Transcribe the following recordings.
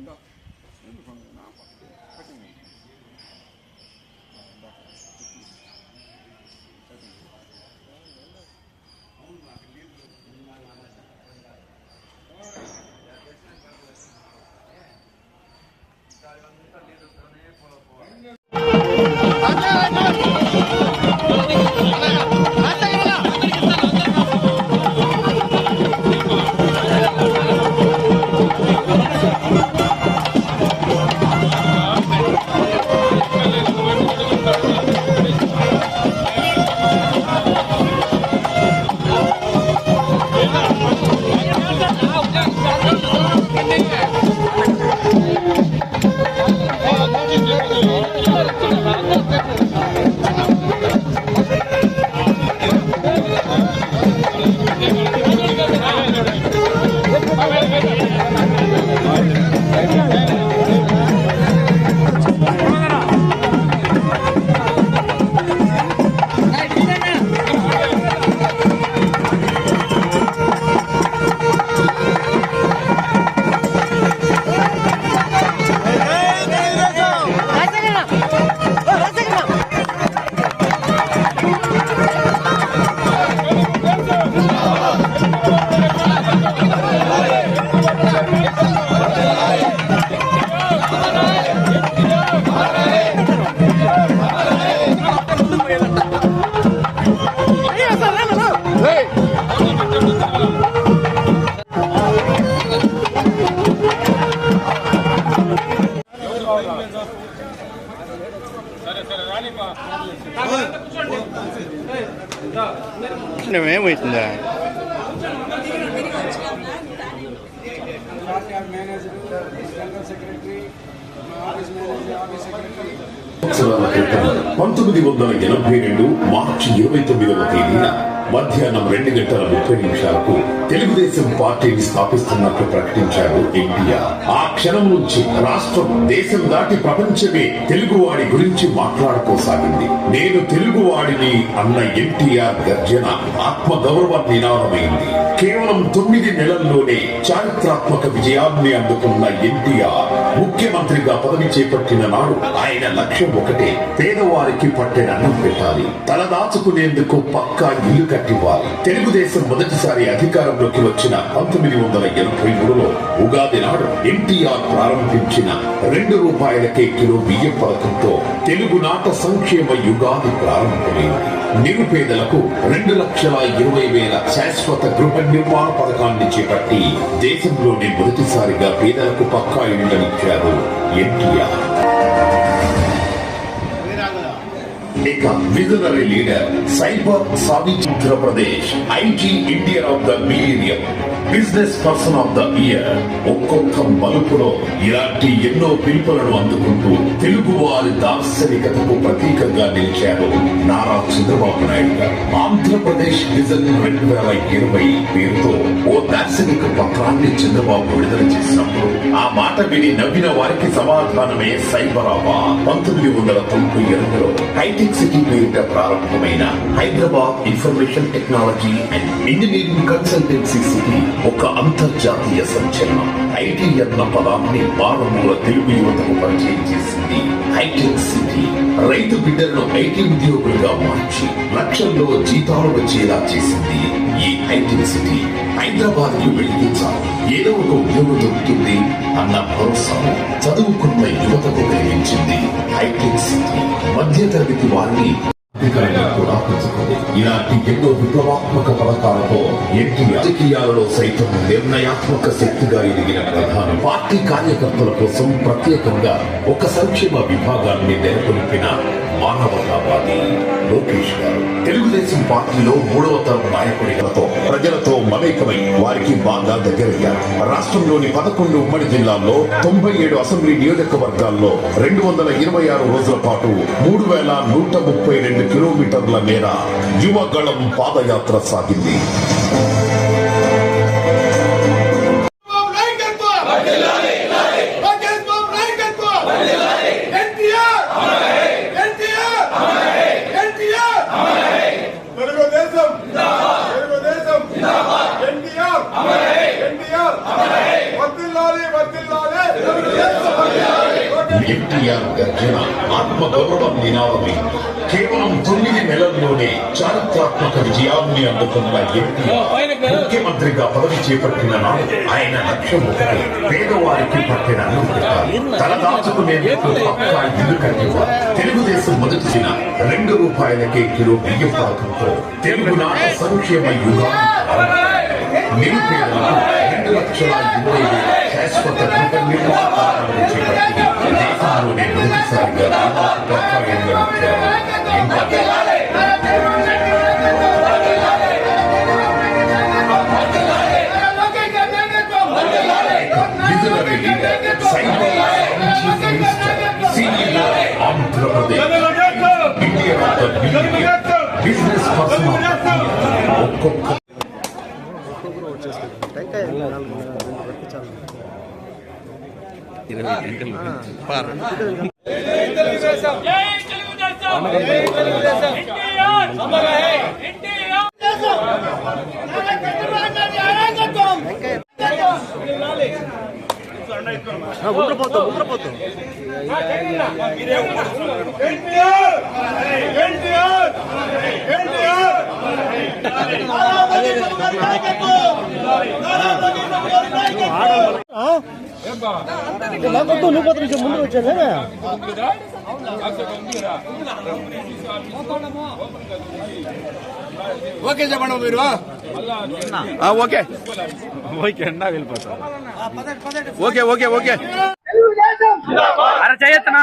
된다. 이런 방향 나빠지게 하지는 된다. 안녕 안녕 క్రితం పంతొమ్మిది వందల ఎనభై రెండు మార్చి ఇరవై తొమ్మిదవ తేదీన మధ్యాహ్నం రెండు గంటల ముప్పై నిమిషాలకు తెలుగుదేశం పార్టీని స్థాపిస్తున్నట్లు ప్రకటించాడు ఎన్టీఆర్. ఆ క్షణం నుంచి రాష్ట్రం దేశం దాటి ప్రపంచమే తెలుగువాడి గురించి మాట్లాడుకోసాగింది. నేను తెలుగువాడిని అన్న ఎన్టీఆర్ గర్జన ఆత్మ గౌరవ నినాదమైంది. కేవలం తొమ్మిది నెలల్లోనే చారిత్రాత్మక విజయాన్ని అందుకున్న ఎన్టీఆర్ ముఖ్యమంత్రిగా పదవి చేపట్టిన నాడు ఆయన లక్ష్యం ఒకటే పేదవారికి పట్టెడన్నం పెట్టాలి. తలదాచుకునేందుకు పక్కా ఇల్లు కట్టివ్వాలి. తెలుగుదేశం మొదటిసారి అధికారంలోకి వచ్చిన పంతొమ్మిది వందల ఎనభై మూడులో ఉగాది నాడు ఎన్టీఆర్ ప్రారంభించిన రెండు రూపాయలకే కిలో బియ్యం పథకంతో తెలుగునాట సంక్షేమ యుగాది ప్రారంభమైంది. నిరుపేదలకు రెండు లక్షల ఇరవై వేల శాశ్వత గృహ నిర్మాణ పథకాన్ని చేపట్టి దేశంలోనే మొదటిసారిగా పేదలకు పక్కా ఇళ్ళనిచ్చారు ఎన్టీఆర్. ఇక విజనరీ లీడర్ సైబర్ సాధించి IT Indian of the millennium. Business person of the year. ఒక్కొక్క మలుపులో ఇలాంటి ఎన్నో పిలుపులను అందుకుంటూ తెలుగు వారి దార్శనికతకు ప్రతీకంగా నిలిచారు నారా చంద్రబాబు నాయుడు గారు. ఆంధ్రప్రదేశ్ విజన్ రెండు వేల ఇరవై పేరుతో ఓ దార్శనిక పత్రాన్ని చంద్రబాబు విడుదల చేసినప్పుడు ఆ మాట విని నవ్విన వారికి సమాధానమే సైబరాబాద్ పంతొమ్మిది వందల తొంభై ఎనిమిదిలో హైటెక్ సిటీ పేరిట ప్రారంభమైన Hyderabad information technology and engineering consultancy city ఒక అంతర్జాతీయ సంచలనం. ఐటీ అన్న పదాన్ని మానవుల తెలుగు యువతకు పరిచయం చేసింది హైటెక్ సిటీ. రైతు బిడ్డలను ఐటీ ఉద్యోగులుగా మార్చి లక్షల్లో జీతాలు వచ్చేలా చేసింది ఈ హైటెక్ సిటీ. హైదరాబాద్ని వెలిగించాలి ఏదో ఒక ఉద్యోగం దొరుకుతుంది అన్న భరోసాను చదువుకున్న యువతకు కలిగించింది హైటెక్ సిటీ. మధ్యతరగతి వారిని అధికారంగా కూడా ఇలాంటి ఎన్నో విప్లవాత్మక పథకాలతో ఎన్టీ రాజకీయాలలో సైతం నిర్ణయాత్మక శక్తిగా ఎదిగిన ప్రధాని పార్టీ కార్యకర్తల కోసం ప్రత్యేకంగా ఒక సంక్షేమ విభాగాన్ని నెలకొల్పిన మానవతావాది లోకేష్ గారు. తెలుగుదేశం పార్టీలో మూడవ తరం నాయకుడితో ప్రజలతో మమేకమై వారికి బాగా దగ్గరయ్యారు. రాష్ట్రంలోని పదకొండు ఉమ్మడి జిల్లాల్లో తొంభై ఏడు అసెంబ్లీ నియోజకవర్గాల్లో రెండు వందల ఇరవై ఆరు రోజుల పాటు మూడు వేల నూట ముప్పై రెండు కిలోమీటర్ల మేర యువగళం పాదయాత్ర సాగింది. ఎన్టీఆర్ గర్జన ఆత్మగౌరవం నినాదమే. కేవలం తొమ్మిది నెలల్లోనే చారిత్రాత్మక విజయాన్ని అందుకున్న ఎన్టీఆర్ ముఖ్యమంత్రిగా పదవి చేపట్టిన నాడు ఆయన లక్ష్యం ఒకటి పేదవారికి పట్టిన అన్నం పెట్టాలి తలదాచుకునేందుకు పక్కా ఇల్లు కట్టివ్వాలి. తెలుగుదేశం మొదటిసిన రెండు రూపాయలకే కిలో బియ్యం పథకంతో తెలుగునాట సంక్షేమ యుగాన్ని నిరుపేదలకు రెండు లక్షల ఇరవై శాశ్వత గృహ నిర్మాణాలను చేపట్టి దేశంలోనే మొదటిసారిగా. Visionary leader chief minister Andhra Pradesh India business person ఒక్కొక్క ఇరవై గంటలు చెప్పారు ఉండిపోతాం ఉండిపోతాం ఎన్టీఆర్ ఎన్టీఆర్ ఎన్టీఆర్ లేకపోతే నువ్వు పోతే నిమిషం ముందు వచ్చానే ఓకే చెప్పండి మీరు. Okay okay. అన్నా వెళ్ళిపోతా ఓకే ఓకే ఓకే. అరే చేయొచ్చనా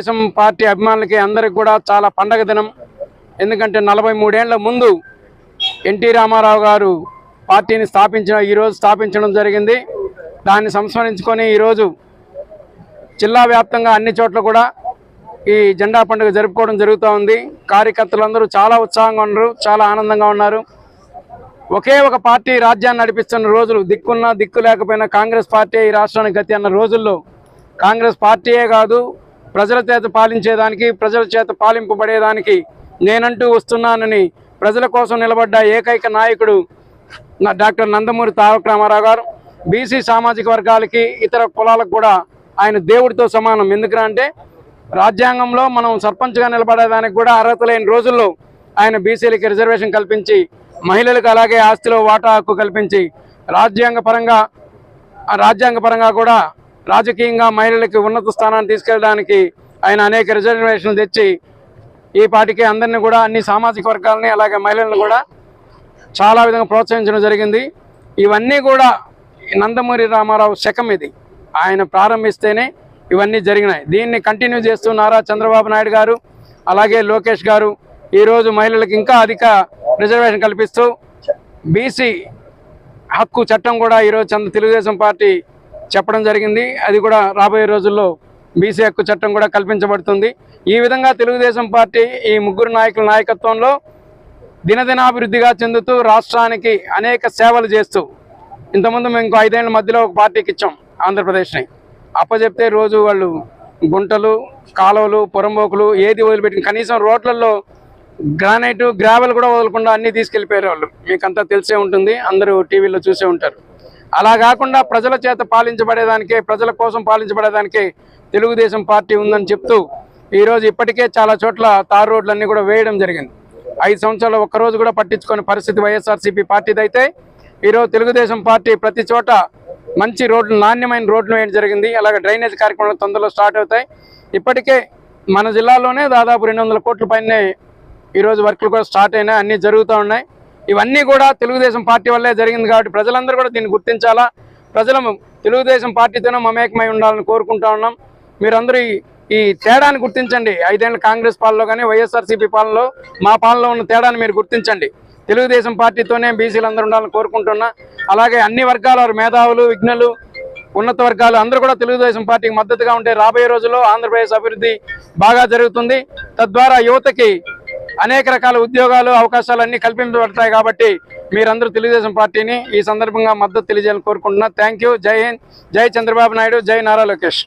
తెలుగుదేశం పార్టీ అభిమానులకి అందరికి కూడా చాలా పండగ దినం. ఎందుకంటే నలభై మూడేళ్ళ ముందు ఎన్టీ రామారావు గారు పార్టీని స్థాపించిన ఈరోజు స్థాపించడం జరిగింది. దాన్ని సంస్మరించుకొని ఈరోజు జిల్లా వ్యాప్తంగా అన్ని చోట్ల కూడా ఈ జెండా పండుగ జరుపుకోవడం జరుగుతూ ఉంది. కార్యకర్తలందరూ చాలా ఉత్సాహంగా ఉన్నారు చాలా ఆనందంగా ఉన్నారు. ఒకే ఒక పార్టీ రాజ్యాన్ని నడిపిస్తున్న రోజులు దిక్కున్నా దిక్కు లేకపోయినా కాంగ్రెస్ పార్టీ ఈ రాష్ట్రానికి గతి అన్న రోజుల్లో కాంగ్రెస్ పార్టీయే కాదు ప్రజల చేత పాలించేదానికి ప్రజల చేత పాలింపబడేదానికి నేనంటూ వస్తున్నానని ప్రజల కోసం నిలబడ్డ ఏకైక నాయకుడు డాక్టర్ నందమూరి తారక రామారావు గారు. బీసీ సామాజిక వర్గాలకి ఇతర కులాలకు కూడా ఆయన దేవుడితో సమానం. ఎందుకురా అంటే రాజ్యాంగంలో మనం సర్పంచ్గా నిలబడేదానికి కూడా అర్హత లేని రోజుల్లో ఆయన బీసీలకి రిజర్వేషన్ కల్పించి మహిళలకు అలాగే ఆస్తిలో వాటా హక్కు కల్పించి రాజ్యాంగ పరంగా రాజ్యాంగ పరంగా కూడా రాజకీయంగా మహిళలకి ఉన్నత స్థానాన్ని తీసుకెళ్ళడానికి ఆయన అనేక రిజర్వేషన్లు తెచ్చి ఈ పాటికి అందరినీ కూడా అన్ని సామాజిక వర్గాలని అలాగే మహిళలను కూడా చాలా విధంగా ప్రోత్సహించడం జరిగింది. ఇవన్నీ కూడా నందమూరి రామారావు శకం ఇది. ఆయన ప్రారంభిస్తేనే ఇవన్నీ జరిగినాయి. దీన్ని కంటిన్యూ చేస్తూ నారా చంద్రబాబు నాయుడు గారు అలాగే లోకేష్ గారు ఈరోజు మహిళలకు ఇంకా అధిక రిజర్వేషన్ కల్పిస్తూ బీసీ హక్కు చట్టం కూడా ఈరోజు చంద్ర తెలుగుదేశం పార్టీ చెప్పడం జరిగింది. అది కూడా రాబోయే రోజుల్లో బీసీ హక్కు చట్టం కూడా కల్పించబడుతుంది. ఈ విధంగా తెలుగుదేశం పార్టీ ఈ ముగ్గురు నాయకుల నాయకత్వంలో దినదినాభివృద్ధిగా చెందుతూ రాష్ట్రానికి అనేక సేవలు చేస్తూ ఇంతకుముందు మేము ఐదేళ్ళ మధ్యలో ఒక పార్టీకి ఇచ్చాం ఆంధ్రప్రదేశ్ని. అప్పచెప్తే రోజు వాళ్ళు గుంటలు కాలువలు పొరంబోకులు ఏది వదిలిపెట్టిన కనీసం రోడ్లలో గ్రానైట్ గ్రావెల్ కూడా వదలకుండా అన్నీ తీసుకెళ్ళిపోయారు వాళ్ళు. మీకంతా తెలిసే ఉంటుంది. అందరూ టీవీలో చూసే ఉంటారు. అలా కాకుండా ప్రజల చేత పాలించబడేదానికే ప్రజల కోసం పాలించబడేదానికే తెలుగుదేశం పార్టీ ఉందని చెప్తూ ఈరోజు ఇప్పటికే చాలా చోట్ల తారు రోడ్లన్నీ కూడా వేయడం జరిగింది. ఐదు సంవత్సరాలు ఒక్కరోజు కూడా పట్టించుకునే పరిస్థితి వైఎస్ఆర్సీపీ పార్టీది అయితే ఈరోజు తెలుగుదేశం పార్టీ ప్రతి చోట మంచి రోడ్లు నాణ్యమైన రోడ్లు వేయడం జరిగింది. అలాగే డ్రైనేజ్ కార్యక్రమాలు తొందరలో స్టార్ట్ అవుతాయి. ఇప్పటికే మన జిల్లాలోనే దాదాపు రెండు వందల కోట్ల పైనే ఈరోజు వర్క్లు కూడా స్టార్ట్ అయినాయి. అన్నీ జరుగుతూ ఉన్నాయి. ఇవన్నీ కూడా తెలుగుదేశం పార్టీ వల్లే జరిగింది కాబట్టి ప్రజలందరూ కూడా దీన్ని గుర్తించాలా? ప్రజలు తెలుగుదేశం పార్టీతోనే మమేకమై ఉండాలని కోరుకుంటా ఉన్నాం. మీరందరూ ఈ- తేడాను తేడాన్ని గుర్తించండి. ఐదేళ్ళ కాంగ్రెస్ పాలనలో కానీ వైఎస్ఆర్సీపీ పాలనలో మా పాలనలో ఉన్న తేడాన్ని మీరు గుర్తించండి. తెలుగుదేశం పార్టీతోనే బీసీలు అందరూ ఉండాలని కోరుకుంటున్నా. అలాగే అన్ని వర్గాల మేధావులు విఘ్నులు ఉన్నత వర్గాలు అందరూ కూడా తెలుగుదేశం పార్టీకి మద్దతుగా ఉంటే రాబోయే రోజుల్లో ఆంధ్రప్రదేశ్ అభివృద్ధి బాగా జరుగుతుంది. తద్వారా యువతకి అనేక రకాల ఉద్యోగాలు అవకాశాలు అన్ని కల్పించబడతాయి కాబట్టి మీరందరూ తెలుగుదేశం పార్టీని ఈ సందర్భంగా మద్దతు తెలియజేయాలని కోరుకుంటున్నా. థ్యాంక్ యూ జై హింద్. జై చంద్రబాబు నాయుడు. జై నారా లోకేష్.